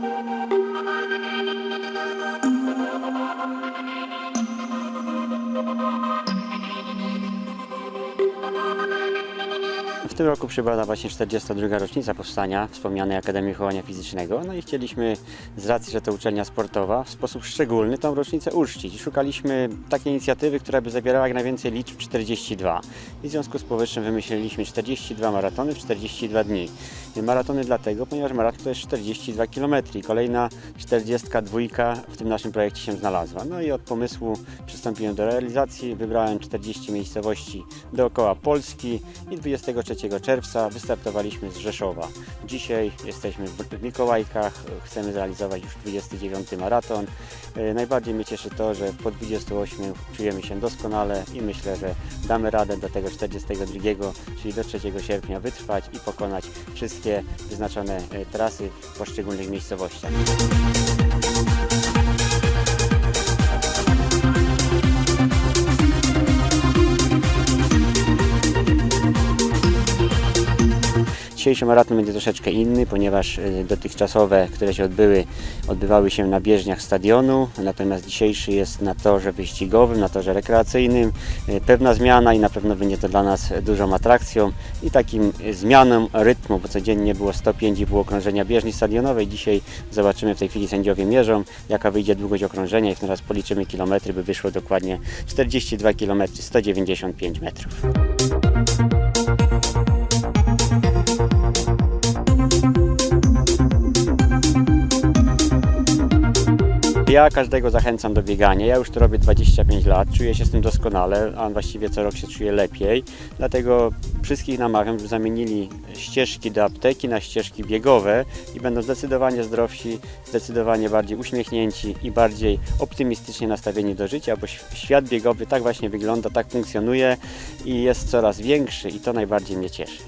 thank you. Tym roku przypada właśnie 42. rocznica powstania wspomnianej Akademii Wychowania Fizycznego. No i chcieliśmy, z racji, że to uczelnia sportowa, w sposób szczególny tą rocznicę uczcić. Szukaliśmy takiej inicjatywy, która by zawierała jak najwięcej liczb 42. I w związku z powyższym wymyśliliśmy 42 maratony w 42 dni. Maratony dlatego, ponieważ maraton to jest 42 km i kolejna 42 w tym naszym projekcie się znalazła. No i od pomysłu przystąpiłem do realizacji. Wybrałem 40 miejscowości dookoła Polski i 23 czerwca wystartowaliśmy z Rzeszowa. Dzisiaj jesteśmy w Mikołajkach, chcemy zrealizować już 29 maraton. E, Najbardziej mnie cieszy to, że po 28 czujemy się doskonale i myślę, że damy radę do tego 42, czyli do 3 sierpnia wytrwać i pokonać wszystkie wyznaczone e, trasy w poszczególnych miejscowościach. Dzisiejszy maraton będzie troszeczkę inny, ponieważ y, dotychczasowe, które się odbyły, odbywały się na bieżniach stadionu, natomiast dzisiejszy jest na torze wyścigowym, na torze rekreacyjnym. Y, Pewna zmiana i na pewno będzie to dla nas dużą atrakcją i takim zmianą rytmu, bo codziennie było 105,5 okrążenia bieżni stadionowej. Dzisiaj zobaczymy, w tej chwili sędziowie mierzą, jaka wyjdzie długość okrążenia i teraz policzymy kilometry, by wyszło dokładnie 42 km 195 metrów. Ja każdego zachęcam do biegania. Ja już to robię 25 lat, czuję się z tym doskonale, a właściwie co rok się czuję lepiej. Dlatego wszystkich namawiam, żeby zamienili ścieżki do apteki na ścieżki biegowe i będą zdecydowanie zdrowsi, zdecydowanie bardziej uśmiechnięci i bardziej optymistycznie nastawieni do życia, bo świat biegowy tak właśnie wygląda, tak funkcjonuje i jest coraz większy i to najbardziej mnie cieszy.